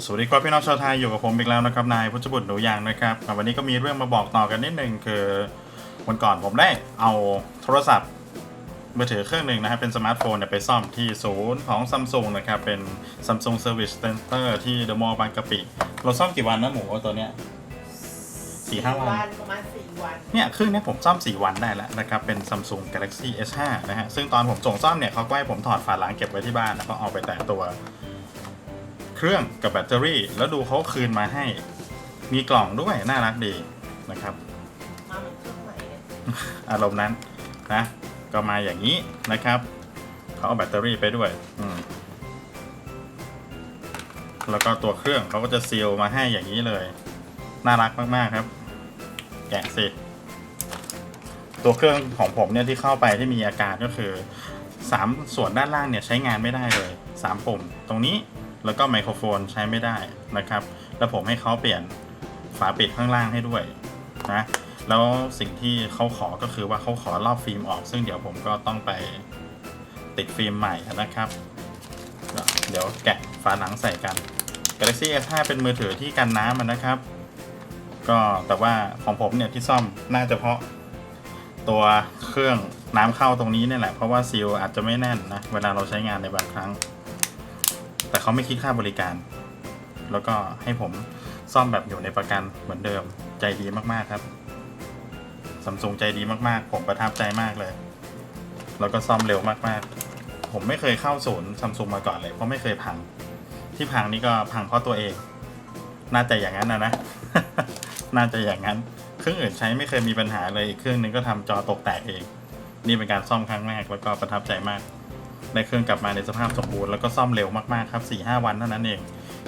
สวัสดีครับพี่น้องชาวไทยอยู่กับผมอีกแล้วนะครับนายพุทธบุตรหนูยางนะครับอะวันนี้ก็มีเรื่องมาบอกต่อกันนิดนึงคือวันก่อนผมได้เอาโทรศัพท์มือถือเครื่องหนึ่งนะครับเป็นสมาร์ทโฟนเนี่ยไปซ่อมที่ศูนย์ของซัมซุงนะครับเป็น Samsung Service Center ที่เดอะมอลล์บางกะปิ เราซ่อมกี่วันนะหมูตัวเนี้ยสี่ห้าวันประมาณสี่วันเนี่ยเครื่องเนี้ยผมซ่อม 4 วันได้แล้วนะครับเป็น Samsung Galaxy S5 นะฮะซึ่งตอนผมส่งซ่อมเนี่ยเขาก็ให้ผมถอดฝาล้างเก็บไว้ที่บ้านแล้วก็เอาไปแตะตัว เครื่องกับแบตเตอรี่ แล้วดูเขาคืนมาให้ มีกล่องด้วยน่ารักดีนะครับมาเหมือนเครื่องใหม่เลยอารมณ์นั้นนะก็มาอย่างนี้นะครับเขาเอาแบตเตอรี่ไปด้วยอืมแล้วก็ตัวเครื่องเขาก็จะซีลมาให้อย่างนี้เลย น่ารักมากๆครับ แกะสิตัวเครื่องของผมเนี่ยที่เข้าไปที่มีอาการก็คือ 3 ส่วนด้านล่างเนี่ยใช้งานไม่ได้เลย 3 ปุ่มตรงนี้ แล้วก็ไมโครโฟนใช้ไม่ได้นะครับ แล้วผมให้เขาเปลี่ยนฝาปิดข้างล่างให้ด้วยนะแล้วสิ่งที่เขาขอก็คือว่าเขาขอรอบฟิล์มออก ซึ่งเดี๋ยวผมก็ต้องไปติดฟิล์มใหม่นะครับ เดี๋ยวแกะฝาหนังใส่กัน Galaxy S5 เป็นมือถือที่กันน้ำนะครับ ก็แต่ว่าของผมเนี่ยที่ซ่อมน่าจะเพราะตัวเครื่องน้ำเข้าตรงนี้นี่แหละ เพราะว่าซีลอาจจะไม่แน่นนะ เวลาเราใช้งานในบางครั้ง เขาไม่คิดค่าบริการ แล้วก็ให้ผมซ่อมแบบอยู่ในประกันเหมือนเดิมใจดีมากๆครับซัมซุงใจดีมากๆ ผมประทับใจมากเลย แล้วก็ซ่อมเร็วมากๆ ผมไม่เคยเข้าศูนย์ซัมซุงมาก่อนเลย เพราะไม่เคยพัง ที่พังนี่ก็พังเพราะตัวเอง น่าจะอย่างนั้นนะนะ น่าจะอย่างนั้น เครื่องอื่นใช้ไม่เคยมีปัญหาเลย อีกเครื่องนึงก็ทำจอตกแตกเอง นี่เป็นการซ่อมครั้งแรกแล้วก็ประทับใจมาก ได้เครื่องกลับมาในสภาพสมบูรณ์แล้วก็ซ่อมเร็วมากๆครับ4ีหวันเท่านั้นเอง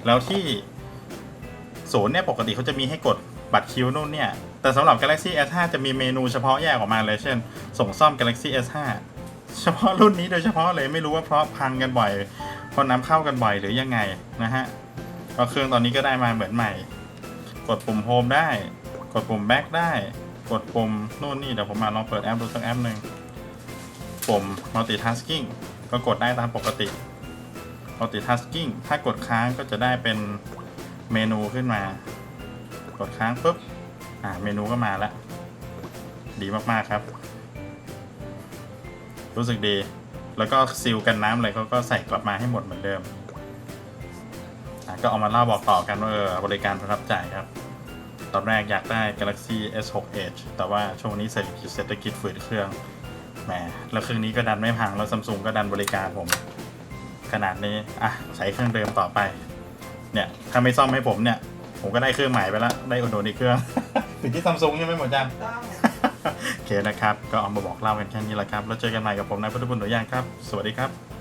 แล้วที่ศูนย์เนี่ยปกติเขาจะมีให้กดบัตรคิวนู่นเนี่ย แต่สำหรับ Galaxy S5 จะมีเมนูเฉพาะแยกออกมาเลย เช่น ส่งซ่อม Galaxy S5 เฉพาะรุ่นนี้โดยเฉพาะเลยไม่รู้ว่าเพราะพังกันบ่อยเพราะน้ำเข้ากันบ่อยหรือยังไงนะฮะก็เครื่องตอนนี้ก็ได้มาเหมือนใหม่ กดปุ่มโฮมได้ กดปุ่มแบ็กได้ กดปุ่มนู่นนี่เดี๋ยวผมมาลองเปิดแอปดูสักแอปหนึ่งปุ่ม multitasking ก็กดได้ตามปกติ multitasking ถ้ากดค้างก็จะได้เป็นเมนูขึ้นมา กดค้างปุ๊บ อ่า เมนูก็มาแล้ว ดีมากๆครับ รู้สึกดี แล้วก็ซีลกันน้ำอะไรเขาก็ใส่กลับมาให้หมดเหมือนเดิม ก็เอามาเล่าบอกต่อกันว่าออบริการประทับใจครับ ตอนแรกอยากได้ Galaxy S6 Edge แต่ว่าช่วงนี้เศรษฐกิจเศรษฐกิจฝืดเครื่อง แหมแล้วเครื่องนี้ก็ดันไม่พังแล้วซัมซุงก็ดันบริการผม ขนาดนี้อะใช้เครื่องเดิมต่อไป เนี่ยถ้าไม่ซ่อมให้ผมเนี่ย ผมก็ได้เครื่องใหม่ไปแล้วได้อุดหนุนอีกเครื่องถึงที่ซัมซุงใช่ไหมหมดจังต้องโอเคนะครับ ก็เอามาบอกเล่ากันแค่นี้แหละครับ แล้วเจอกันใหม่กับผมนายพุทธบุญหนุยางครับ สวัสดีครับ